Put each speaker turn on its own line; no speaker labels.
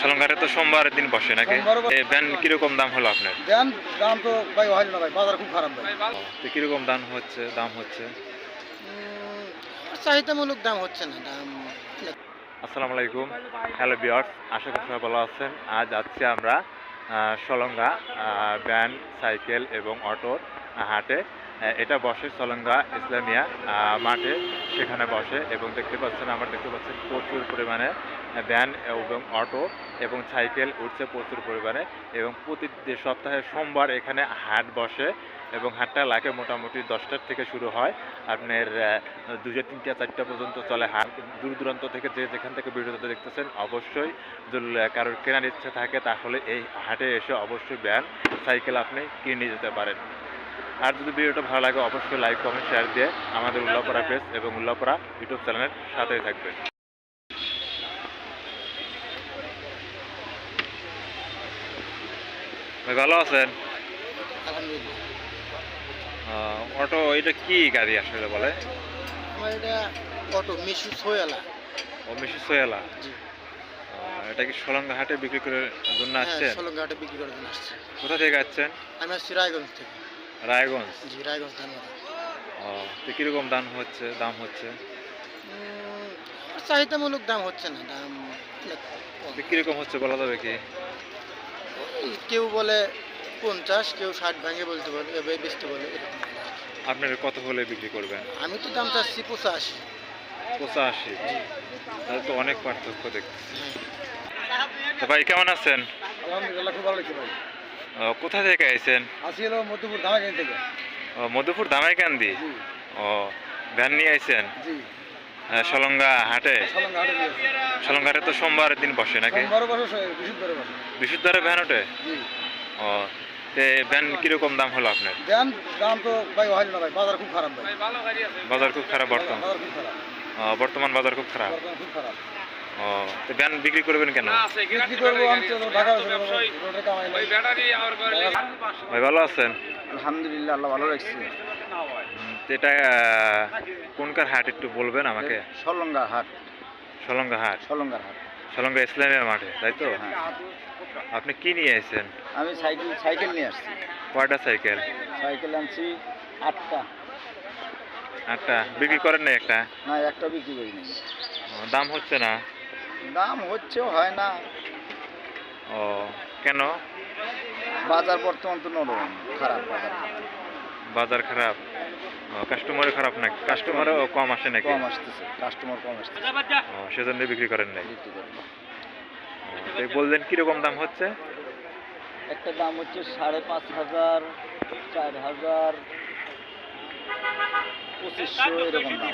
সলংঘাটে তো সোমবারের দিন বসে নাকি? এই ভ্যান কীরকম দাম হলো আপনার?
দেন দাম তো ভাই হয় না ভাই বাজার খুব খারাপ ভাই।
তো কীরকম দাম হচ্ছে দাম হচ্ছে?
চাহিদামূলক দাম হচ্ছে না দাম
আসসালামু আলাইকুম হ্যালো বিয়ার্স আশা করি সবাই ভালো আছেন। আজ যাচ্ছি আমরা সলঙ্গা ভ্যান সাইকেল এবং অটোর হাটে। এটা বসে সলঙ্গা ইসলামিয়া মাঠে সেখানে বসে এবং দেখতে পাচ্ছেন, আমরা দেখতে পাচ্ছেন প্রচুর পরিমাণে ভ্যান এবং অটো এবং সাইকেল উঠছে প্রচুর পরিমাণে এবং প্রতি সপ্তাহে সোমবার এখানে হাট বসে এবং হাটটা লাগে মোটামুটি দশটার থেকে শুরু হয়। আপনার দুটো তিনটা, চারটা পর্যন্ত চলে হাট। দূর দূরান্ত থেকে যে যেখান থেকে ভিডিওতে দেখতেছেন, অবশ্যই কারোর কেনার ইচ্ছে থাকে তাহলে এই হাটে এসে অবশ্যই ব্যান সাইকেল আপনি কিনে যেতে পারেন। আর যদি ভিডিওটা ভালো লাগে অবশ্যই লাইক কমেন্ট শেয়ার দিয়ে আমাদের উল্লাপড়া পেজ এবং উল্লাপড়া ইউটিউব চ্যানেলের সাথেই থাকবেন। ভালো আছেন? অটো এটা কি গাড়ি আসলে বলে?
এটা অটো মিশু সোয়ালা
ও মিশি সোয়ালা আহ, এটা কি সলঙ্গা হাটে বিক্রি করার জন্য
হ্যাঁ
আসছেন?
বিক্রি করার জন্য আসছে।
কোথা থেকে আসছেন?
আমি রায়গঞ্জ থেকে।
রায়গঞ্জ?
জি রায়গঞ্জ ধানবাদ
ও তো কীরকম দাম হচ্ছে দাম হচ্ছে?
চাহিদামূলক দাম হচ্ছে না দাম।
তো কীরকম হচ্ছে বলা যাবে কি?
ওই কেউ বলে পঞ্চাশ কেউ ষাট ভাঙে বলতে বলে এভাবে বেচতে বলে।
আপনার কত হলে বিক্রি করবেন?
আমি তো দাম চাচ্ছি পঁচাশি।
পঁচাশি? তাহলে তো অনেক পার্থক্য দেখতেছি। ভাই কেমন আছেন?
আলহামদুলিল্লাহ খুব ভালো লাগছে ভাই।
কোথা থেকে আইছেন?
আসি হলো মধ্যপুর ধামাকানি থেকে।
ও, মধুপুর দামাইকান্দি
জি।
ও ভ্যান নিয়ে আইছেন?
জি।
সলঙ্গা হাটে?
সলঙ্গা হাটে
তো সোমবারের দিন বসে নাকি?
বৃহস্পতিবারে
ভ্যান ওঠে?
জি।
ও তে ভ্যান কীরকম দাম হলো আপনার?
দেন দাম তো ভাই হয় না ভাই বাজার খুব খারাপ ভাই।
বাজার খুব খারাপ বর্তমান?
বাজার খুব খারাপ।
ও, বর্তমান বাজার খুব খারাপ?
খুব খারাপ।
ও তো ভ্যান বিক্রি করবেন কেন?
বিক্রি করব
ভাই ভালো আছেন?
আলহামদুলিল্লাহ আল্লাহ ভালো রাখছি।
এটা কোনকার হাট একটু বলবেন আমাকে?
সলঙ্গা হাট।
সলঙ্গা হাট?
সলঙ্গার হাট।
সলঙ্গা ইসলামিয়া মাঠে তাই তো?
হ্যাঁ।
আপনি কি নিয়ে এসেছেন
আমি সাইকেল সাইকেল নিয়ে আসছি।
কয়টা সাইকেল?
সাইকেল আনছি আটটা।
আটটা। বিক্রি করেন না একটা?
না একটা বিক্রি করি
দাম হচ্ছে না?
দাম হচ্ছেও হয় না।
ও কেন?
বাজার বর্তমান তো নরম খারাপ বাজার।
বাজার খারাপ? কাস্টমারও খারাপ নাকি? কাস্টমারও কম আসে নাকি?
কম আসতেছে কাস্টমার কম আসতেছে।
ও, সেজন্য বিক্রি করেন নাই? বললেন কীরকম দাম হচ্ছে?
একটা দাম হচ্ছে সাড়ে পাঁচ হাজার চার হাজার পঁচিশশো এরকম দাম।